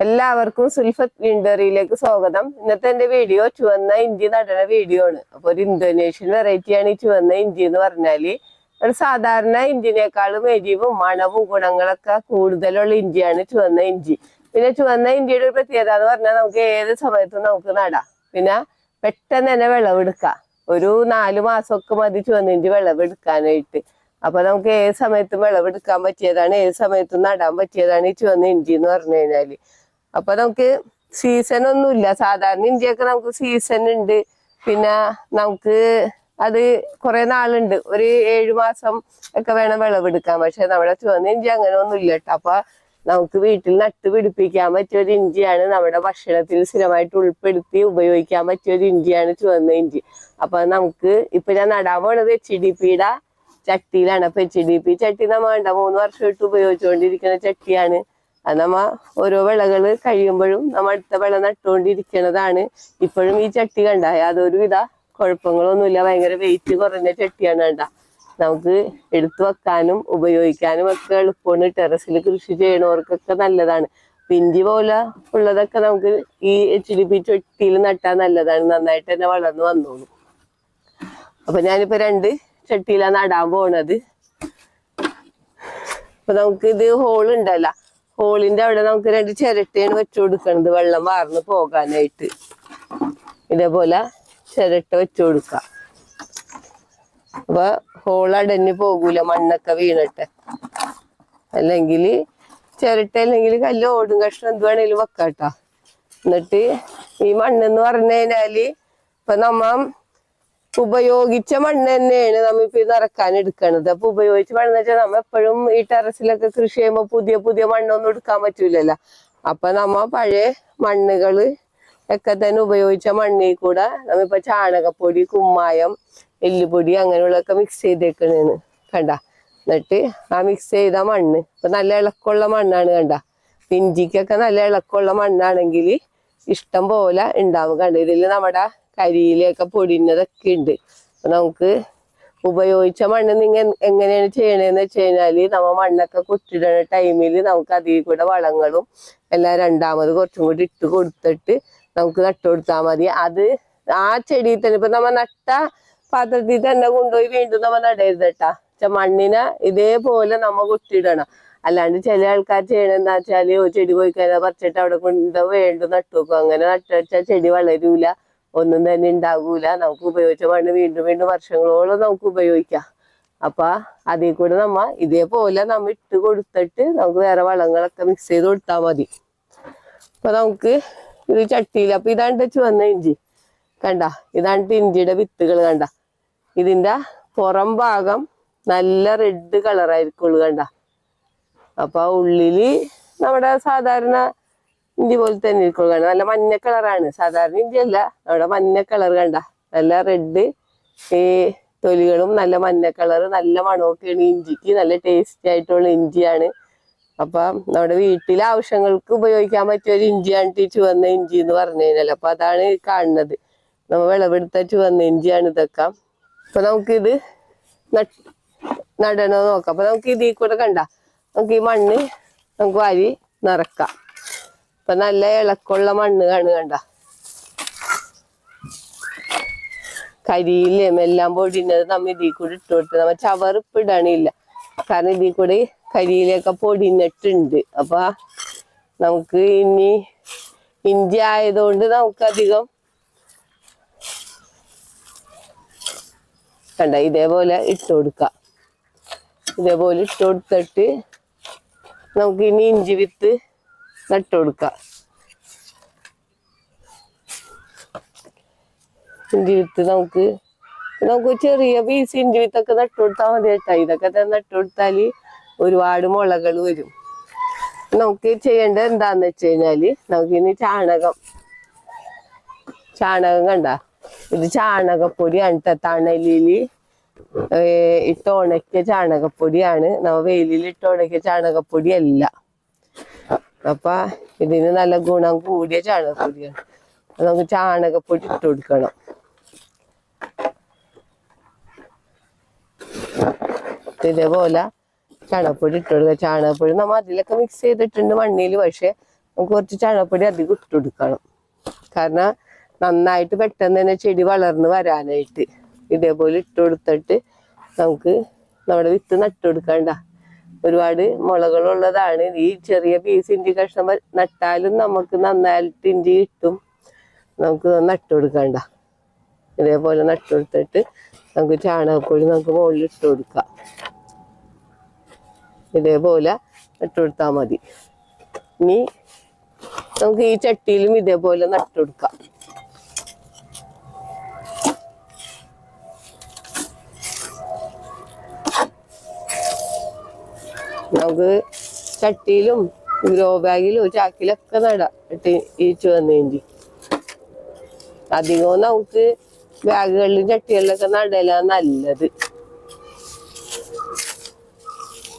എല്ലാവർക്കും സുൽഫത്ത് വിൻഡറിയിലേക്ക് സ്വാഗതം. ഇന്നത്തെ എന്റെ വീഡിയോ ചുവന്ന ഇഞ്ചി നടണ വീഡിയോ ആണ്. അപ്പൊ ഒരു ഇന്തോനേഷ്യൻ വെറൈറ്റിയാണ് ഈ ചുവന്ന ഇഞ്ചി എന്ന് പറഞ്ഞാൽ. ഒരു സാധാരണ ഇന്ത്യനേക്കാളും എരിവും മണവും ഗുണങ്ങളൊക്കെ കൂടുതലുള്ള ഇഞ്ചിയാണ് ചുവന്ന ഇഞ്ചി പിന്നെ ചുവന്ന ഇഞ്ചിയുടെ ഒരു പ്രത്യേകത എന്ന് പറഞ്ഞാൽ നമുക്ക് ഏത് സമയത്തും നമുക്ക് നടാം. പിന്നെ പെട്ടെന്ന് തന്നെ വിളവെടുക്കാം. ഒരു നാലു മാസമൊക്കെ മതി ചുവന്ന ഇഞ്ചി വിളവെടുക്കാനായിട്ട്. അപ്പൊ നമുക്ക് ഏത് സമയത്തും വിളവെടുക്കാൻ പറ്റിയതാണ് ഏത് സമയത്തും നടാൻ പറ്റിയതാണ് ഈ ചുവന്ന ഇഞ്ചി എന്ന് പറഞ്ഞു കഴിഞ്ഞാൽ. അപ്പൊ നമുക്ക് സീസൺ ഒന്നുമില്ല. സാധാരണ ഇന്ത്യയ്ക്ക് നമുക്ക് സീസൺ ഉണ്ട്. പിന്നെ നമുക്ക് അത് കുറെ നാളുണ്ട്. ഒരു ഏഴു മാസം ഒക്കെ വേണം വിളവെടുക്കാൻ. പക്ഷെ നമ്മുടെ ചുവന്ന ഇഞ്ചി അങ്ങനെ ഒന്നും ഇല്ല കേട്ടോ. അപ്പൊ നമുക്ക് വീട്ടിൽ നട്ട് പിടിപ്പിക്കാൻ പറ്റിയ ഒരു ഇഞ്ചിയാണ് നമ്മുടെ ഭക്ഷണത്തിൽ സ്ഥിരമായിട്ട് ഉൾപ്പെടുത്തി ഉപയോഗിക്കാൻ പറ്റിയ ഒരു ഇഞ്ചിയാണ് ചുവന്ന ഇഞ്ചി അപ്പൊ നമുക്ക് ഇപ്പൊ ഞാൻ നടാൻ പോണത് എച്ച് ഡി പിയുടെ ചട്ടിയിലാണ്. അപ്പൊ എച്ച് ഡി പി ചട്ടി നമ്മ വേണ്ട മൂന്ന് വർഷമായിട്ട് ഉപയോഗിച്ചുകൊണ്ടിരിക്കുന്ന ചട്ടിയാണ്. അത് നമ്മ ഓരോ വിളകൾ കഴിയുമ്പോഴും നമ്മ അടുത്ത വിള നട്ടുകൊണ്ടിരിക്കണതാണ്. ഇപ്പോഴും ഈ ചട്ടി കണ്ട യാതൊരു വിധ കുഴപ്പങ്ങളൊന്നുമില്ല. ഭയങ്കര വെയിറ്റ് കുറഞ്ഞ ചട്ടിയാണ് കണ്ട. നമുക്ക് എടുത്തു വെക്കാനും ഉപയോഗിക്കാനും ഒക്കെ എളുപ്പമാണ്. ടെറസിൽ കൃഷി ചെയ്യണവർക്കൊക്കെ നല്ലതാണ്. പിഞ്ചി പോലെ ഉള്ളതൊക്കെ നമുക്ക് ഈ എച്ച് ഡി പി ചട്ടിയിൽ നട്ടാൽ നല്ലതാണ്. നന്നായിട്ട് തന്നെ വളർന്നു വന്നോളൂ. അപ്പൊ ഞാനിപ്പോ രണ്ട് ചട്ടിയിലാണ് നടാൻ പോണത്. അപ്പൊ നമുക്ക് ഇത് ഹോൾ ഉണ്ടല്ല ഹോളിന്റെ അവിടെ നമുക്ക് രണ്ട് ചിരട്ടയാണ് വെച്ചു കൊടുക്കണത്. വെള്ളം വാർന്ന് പോകാനായിട്ട്. ഇതേപോലെ ചിരട്ട വെച്ചു കൊടുക്കാം അപ്പൊ ഹോൾ പോകൂല മണ്ണൊക്കെ വീണിട്ട്. അല്ലെങ്കിൽ ചിരട്ട അല്ലെങ്കിൽ കല്ല് ഓടും കഷ്ണം എന്ത് വേണേലും വെക്കാട്ടോ. എന്നിട്ട് ഈ മണ്ണെന്ന് പറഞ്ഞു കഴിഞ്ഞാൽ ഇപ്പൊ നമ്മ ഉപയോഗിച്ച മണ്ണ് തന്നെയാണ് നമ്മളിപ്പോ നിറക്കാൻ എടുക്കണത്. അപ്പൊ ഉപയോഗിച്ച മണ്ണെന്ന് വെച്ചാൽ നമ്മ എപ്പോഴും ഈ ടെറസിലൊക്കെ കൃഷി ചെയ്യുമ്പോൾ പുതിയ പുതിയ മണ്ണൊന്നും എടുക്കാൻ പറ്റൂലല്ലോ. അപ്പൊ നമ്മ പഴയ മണ്ണുകൾ ഒക്കെ തന്നെ ഉപയോഗിച്ച മണ്ണിൽ കൂടെ നമ്മിപ്പോ ചാണകപ്പൊടി കുമ്മായം എല്ലുപൊടി അങ്ങനെയുള്ളതൊക്കെ മിക്സ് ചെയ്തേക്കണേന്ന് കണ്ട? എന്നിട്ട് ആ മിക്സ് ചെയ്ത മണ്ണ് ഇപ്പൊ നല്ല ഇളക്കമുള്ള മണ്ണാണ് കണ്ട? പിഞ്ചിക്കൊക്കെ നല്ല ഇളക്കമുള്ള മണ്ണാണെങ്കിൽ ഇഷ്ടം പോലെ ഉണ്ടാവും കണ്ട? ഇതിൽ നമ്മുടെ കരിയിലൊക്കെ പൊടിഞ്ഞതൊക്കെ ഉണ്ട്. നമുക്ക് ഉപയോഗിച്ച മണ്ണ് നിങ്ങൾ എങ്ങനെയാണ് ചെയ്യണേന്ന് വെച്ച് കഴിഞ്ഞാൽ നമ്മ മണ്ണൊക്കെ കുത്തിടുന്ന ടൈമിൽ നമുക്ക് അതിൽ കൂടെ വളങ്ങളും എല്ലാം രണ്ടാമത് കുറച്ചും കൂടി ഇട്ട് കൊടുത്തിട്ട് നമുക്ക് നട്ടു കൊടുത്താൽ മതി. അത് ആ ചെടിയിൽ തന്നെ ഇപ്പൊ നമ്മ നട്ട പാത്രത്തിൽ തന്നെ കൊണ്ടുപോയി വീണ്ടും നമ്മ നടരുത് കേട്ടാ മണ്ണിനെ ഇതേപോലെ നമ്മ കുത്തിയിടണം അല്ലാണ്ട് ചില ആൾക്കാർ ചെയ്യണെന്താ വെച്ചാൽ ചെടി പോയി കഴിഞ്ഞാൽ പറിച്ചിട്ട് അവിടെ കൊണ്ട് വേണ്ടു നട്ടു വെക്കും. അങ്ങനെ നട്ടു വെച്ചാൽ ചെടി വളരൂല. ഒന്നും തന്നെ ഉണ്ടാകൂല നമുക്ക് ഉപയോഗിച്ച മണ്ണ് വീണ്ടും വീണ്ടും വർഷങ്ങളോളം നമുക്ക് ഉപയോഗിക്കാം. അപ്പൊ അതിൽ കൂടെ നമ്മ ഇതേപോലെ നമ്മ ഇട്ട് കൊടുത്തിട്ട് നമുക്ക് വേറെ വളങ്ങളൊക്കെ മിക്സ് ചെയ്ത് കൊടുത്താൽ മതി. അപ്പൊ നമുക്ക് ഇത് ചട്ടിയിൽ അപ്പൊ ഇതാണ് ചുവന്ന ഇഞ്ചി. കണ്ട ഇതാണ് ഇഞ്ചിയുടെ വിത്തുകൾ കണ്ട. ഇതിന്റെ പുറം ഭാഗം നല്ല റെഡ് കളറായിരിക്കുള്ളൂ കണ്ട. അപ്പൊ ഉള്ളിൽ നമ്മുടെ സാധാരണ ഇഞ്ചി പോലെ തന്നെ ഇരിക്കുകയാണ് നല്ല മഞ്ഞ കളറാണ്. സാധാരണ ഇന്ത്യ അല്ല അവിടെ മഞ്ഞ കളർ കണ്ട. നല്ല റെഡ് ഈ തൊലികളും നല്ല മഞ്ഞ കളർ നല്ല മണമൊക്കെയാണ് ഇഞ്ചിക്ക്. നല്ല ടേസ്റ്റി ആയിട്ടുള്ള ഇഞ്ചിയാണ്. അപ്പൊ നമ്മുടെ വീട്ടിലെ ആവശ്യങ്ങൾക്ക് ഉപയോഗിക്കാൻ പറ്റിയ ഒരു ഇഞ്ചിയാണ് ഈ വന്ന ഇഞ്ചി എന്ന് പറഞ്ഞു കഴിഞ്ഞാൽ അപ്പൊ അതാണ് കാണുന്നത്. നമ്മ വിളവെടുത്ത ചുവന്ന ഇഞ്ചിയാണ് ഇതൊക്കെ. അപ്പൊ നമുക്കിത് നടണോ നോക്കാം. അപ്പൊ നമുക്ക് ഇതിൽ കൂടെ കണ്ട. നമുക്ക് ഈ മണ്ണ് നമുക്ക് വാരി നിറക്കാം. ഇപ്പൊ നല്ല ഇളക്കുള്ള മണ്ണ് കാണു കണ്ട? കരിയിലും എല്ലാം പൊടിഞ്ഞത് നമ്മ ഇതിൽ കൂടി ഇട്ട് കൊടുത്ത് നമ്മ ചവറിപ്പ് ഇടണില്ല കാരണം ഇതിൽ കൂടി കരിയിലൊക്കെ പൊടിഞ്ഞിട്ടുണ്ട്. അപ്പൊ നമുക്ക് ഇനി ഇഞ്ചി ആയതുകൊണ്ട് നമുക്ക് അധികം കണ്ട? ഇതേപോലെ ഇട്ട് കൊടുക്കാം. ഇതേപോലെ ഇട്ട് കൊടുത്തിട്ട് നമുക്ക് ഇനി ഇഞ്ചി വിത്ത് നട്ട് കൊടുക്കുക ഇഞ്ചി നമുക്ക് നമുക്ക് ചെറിയ പീസ് ഇഞ്ചി വിത്തൊക്കെ കൊടുത്താൽ മതി കേട്ടോ ഇതൊക്കെ തന്നെ കൊടുത്താൽ ഒരുപാട് മുളകൾ വരും. നമുക്ക് ചെയ്യേണ്ടത് എന്താന്ന് വെച്ച് കഴിഞ്ഞാൽ നമുക്ക് ഇനി ചാണകം. ചാണകം കണ്ട? ഇത് ചാണകപ്പൊടിയാണ് തണലിൽ ഇട്ട് ഉണക്കിയ ചാണകപ്പൊടിയാണ്. നമ്മ വെയിലിൽ ഇട്ട് ഉണക്കിയ ചാണകപ്പൊടി അല്ല അപ്പൊ ഇതിന് നല്ല ഗുണം കൂടിയ ചാണകപ്പൊടിയാണ് നമുക്ക് ചാണകപ്പൊടി ഇട്ട് കൊടുക്കണം. ഇതേപോലെ ചാണകപ്പൊടി ഇട്ട് കൊടുക്കുക. ചാണകപ്പൊടി നമ്മൾ അതിലൊക്കെ മിക്സ് ചെയ്തിട്ടുണ്ട് മണ്ണിൽ പക്ഷെ നമുക്ക് കുറച്ച് ചാണകപ്പൊടി അധികം ഇട്ട് കൊടുക്കണം. കാരണം നന്നായിട്ട് പെട്ടെന്ന് തന്നെ ചെടി വളർന്ന് വരാനായിട്ട് ഇതേപോലെ ഇട്ട് കൊടുത്തിട്ട് നമുക്ക് നമ്മുടെ വിത്ത് നട്ടു കൊടുക്കണ്ട ഒരുപാട് മുളകളുള്ളതാണ് ഈ ചെറിയ പീസ് ഇഞ്ചി കഷ്ണം നട്ടാലും നമുക്ക് നന്നായിട്ട് ഇഞ്ചി കിട്ടും. നമുക്ക് നട്ടു കൊടുക്കണ്ട ഇതേപോലെ നട്ടു കൊടുത്തിട്ട് നമുക്ക് ചാണകപ്പൊടി നമുക്ക് മുകളിൽ ഇട്ട് കൊടുക്കാം. ഇതേപോലെ നട്ടു കൊടുത്താൽ മതി. ഇനി നമുക്ക് ഈ ചട്ടിയിലും ഇതേപോലെ നട്ടു കൊടുക്കാം നമുക്ക് ചട്ടിയിലും ഗ്രോ ബാഗിലും ചാക്കിലൊക്കെ നടാം. ഈ വന്നേണ്ടി അധികവും നമുക്ക് ബാഗുകളിലും ചട്ടികളിലൊക്കെ നടല നല്ലത്.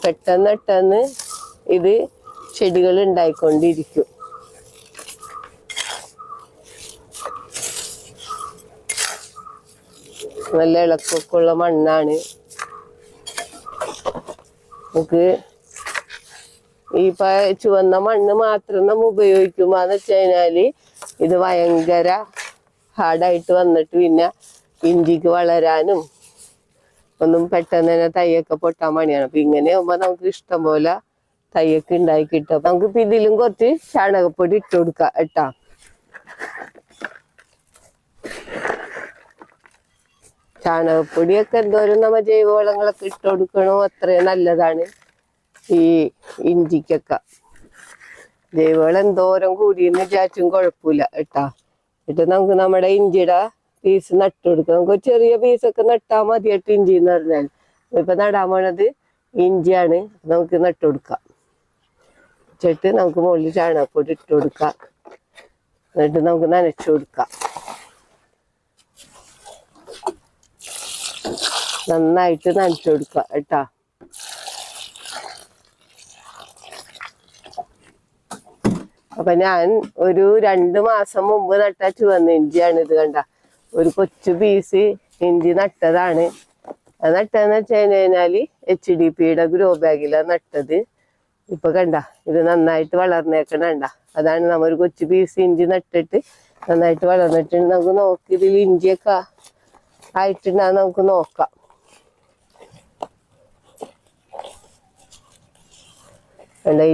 പെട്ടെന്ന് പെട്ടെന്ന് ഇത് ചെടികൾ ഉണ്ടായിക്കൊണ്ടിരിക്കും. നല്ല ഇളക്കൊക്കെ ഉള്ള മണ്ണാണ്. നമുക്ക് ഈ ചുവന്ന മണ്ണ് മാത്രം നമ്മ ഉപയോഗിക്കുമ്പോന്ന് വെച്ച് കഴിഞ്ഞാൽ ഇത് ഭയങ്കര ഹാർഡായിട്ട് വന്നിട്ട് പിന്നെ ഇഞ്ചിക്ക് വളരാനും ഒന്നും പെട്ടെന്ന് തന്നെ തൈയൊക്കെ പൊട്ടാൻ പണിയാണ്. അപ്പൊ ഇങ്ങനെ ആകുമ്പോ നമുക്ക് ഇഷ്ടം പോലെ തൈയൊക്കെ ഉണ്ടാക്കി കിട്ടും. നമുക്ക് ഇപ്പൊ ഇതിലും കുറച്ച് ചാണകപ്പൊടി ഇട്ട് കൊടുക്കാം കേട്ടാ. ചാണകപ്പൊടിയൊക്കെ എന്തോരം നമ്മ ജൈവവളങ്ങളൊക്കെ ഇട്ട് കൊടുക്കണോ അത്രയും നല്ലതാണ്. ഈ ഇഞ്ചിക്കൊക്കെ ജൈവവളം എന്തോരം കൂടിയെന്ന് വിചാരിച്ചും കുഴപ്പമില്ല കേട്ടാ. എന്നിട്ട് നമുക്ക് നമ്മുടെ ഇഞ്ചിയുടെ പീസ് നട്ടു കൊടുക്കാം നമുക്ക് ചെറിയ പീസൊക്കെ നട്ടാൽ മതിയായിട്ട് ഇഞ്ചി എന്ന് പറഞ്ഞാൽ ഇപ്പൊ നടാൻ പോണത് ഇഞ്ചിയാണ് നമുക്ക് നട്ടു കൊടുക്കാം വെച്ചിട്ട് നമുക്ക് മുകളിൽ ചാണകപ്പൊടി ഇട്ട് കൊടുക്കാം. എന്നിട്ട് നമുക്ക് നനച്ചു കൊടുക്കാം. നന്നായിട്ട് നനച്ചു കൊടുക്കുക കേട്ടാ. അപ്പൊ ഞാൻ ഒരു രണ്ട് മാസം മുമ്പ് നട്ട ചുവന്ന ഇഞ്ചിയാണ് ഇത് കണ്ട. ഒരു കൊച്ചു പീസ് ഇഞ്ചി നട്ടതാണ്. അത് നട്ടതെന്ന് വെച്ച് കഴിഞ്ഞാൽ എച്ച് ഡി പിയുടെ ഗ്രോ ബാഗിലാണ് നട്ടത്. ഇപ്പൊ കണ്ട ഇത് നന്നായിട്ട് വളർന്നേക്കണ കണ്ട. അതാണ് നമ്മ ഒരു കൊച്ചു പീസ് ഇഞ്ചി നട്ടിട്ട് നന്നായിട്ട് വളർന്നിട്ടുണ്ട് നമുക്ക് നോക്കി ഇതിൽ ഇഞ്ചിയൊക്കെ ആയിട്ടുണ്ടാ നമുക്ക് നോക്കാം.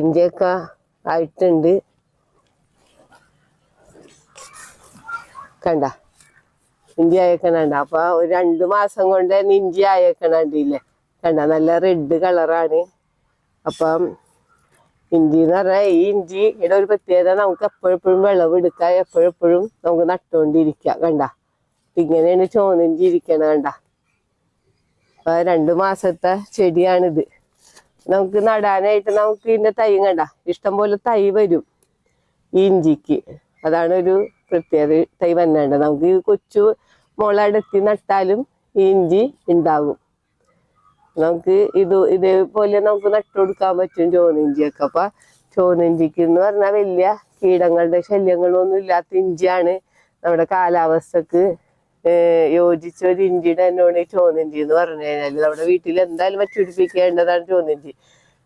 ഇഞ്ചിയൊക്കെ ആയിട്ടുണ്ട്. കണ്ട. ഇഞ്ചി അയക്കണണ്ട അപ്പൊ ഒരു രണ്ടു മാസം കൊണ്ട് തന്നെ ഇഞ്ചി അയക്കണണ്ടില്ലേ കണ്ട നല്ല റെഡ് കളറാണ്. അപ്പം ഇഞ്ചി എന്ന് പറഞ്ഞാൽ ഈ ഇഞ്ചി ഇവിടെ ഒരു പ്രത്യേകത നമുക്ക് എപ്പോഴെപ്പോഴും വിളവെടുക്കാം എപ്പോഴെപ്പോഴും നമുക്ക് നട്ടുകൊണ്ടിരിക്കാം കണ്ട. ഇങ്ങനെയാണ് ചോന്നിഞ്ചി ഇരിക്കണ കണ്ട. അപ്പൊ രണ്ടു മാസത്തെ ചെടിയാണിത്. നമുക്ക് നടാനായിട്ട് നമുക്ക് ഇതിന്റെ തൈ കണ്ട. ഇഷ്ടം പോലെ തൈ വരും ഈ ഇഞ്ചിക്ക് അതാണ് ഒരു പ്രത്യേകത തൈ വന്നേണ്ട നമുക്ക് ഈ കൊച്ചു മുളടത്തി നട്ടാലും ഇഞ്ചി ഉണ്ടാകും നമുക്ക് ഇത് ഇതേപോലെ നമുക്ക് നട്ടുകൊടുക്കാൻ പറ്റും ചോന്നിഞ്ചിയൊക്കെ അപ്പൊ ചോനിഞ്ചിക്ക് എന്ന് പറഞ്ഞാൽ വലിയ കീടങ്ങളുടെ ശല്യങ്ങളൊന്നും ഇല്ലാത്ത ഇഞ്ചിയാണ്. നമ്മുടെ കാലാവസ്ഥക്ക് യോജിച്ച ഒരു ഇഞ്ചിയുടെ തന്നെയാണ് ഈ ചോന്നിഞ്ചി എന്ന് പറഞ്ഞു കഴിഞ്ഞാൽ നമ്മുടെ വീട്ടിൽ എന്തായാലും വച്ചുപിടിപ്പിക്കേണ്ടതാണ് ചോന്നിഞ്ചി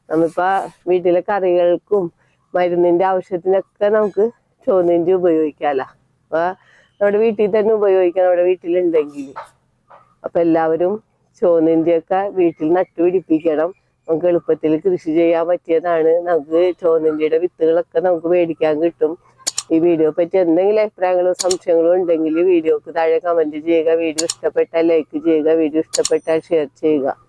നമ്മിപ്പോ വീട്ടിലെ കറികൾക്കും മരുന്നിന്റെ ആവശ്യത്തിനൊക്കെ നമുക്ക് ചോന്നിഞ്ചി ഉപയോഗിക്കാലോ. അപ്പൊ നമ്മുടെ വീട്ടിൽ തന്നെ ഉപയോഗിക്കാം നമ്മുടെ വീട്ടിലുണ്ടെങ്കിൽ. അപ്പൊ എല്ലാവരും ചോന്നിന്റെയൊക്കെ വീട്ടിൽ നട്ടുപിടിപ്പിക്കണം നമുക്ക് എളുപ്പത്തിൽ കൃഷി ചെയ്യാൻ പറ്റിയതാണ്. നമുക്ക് ചോന്നിഞ്ചിയുടെ വിത്തുകളൊക്കെ നമുക്ക് മേടിക്കാൻ കിട്ടും. ഈ വീഡിയോ പറ്റി എന്തെങ്കിലും അഭിപ്രായങ്ങളോ സംശയങ്ങളോ ഉണ്ടെങ്കിൽ വീഡിയോക്ക് താഴെ കമന്റ് ചെയ്യുക. വീഡിയോ ഇഷ്ടപ്പെട്ടാൽ ലൈക്ക് ചെയ്യുക. വീഡിയോ ഇഷ്ടപ്പെട്ടാൽ ഷെയർ ചെയ്യുക.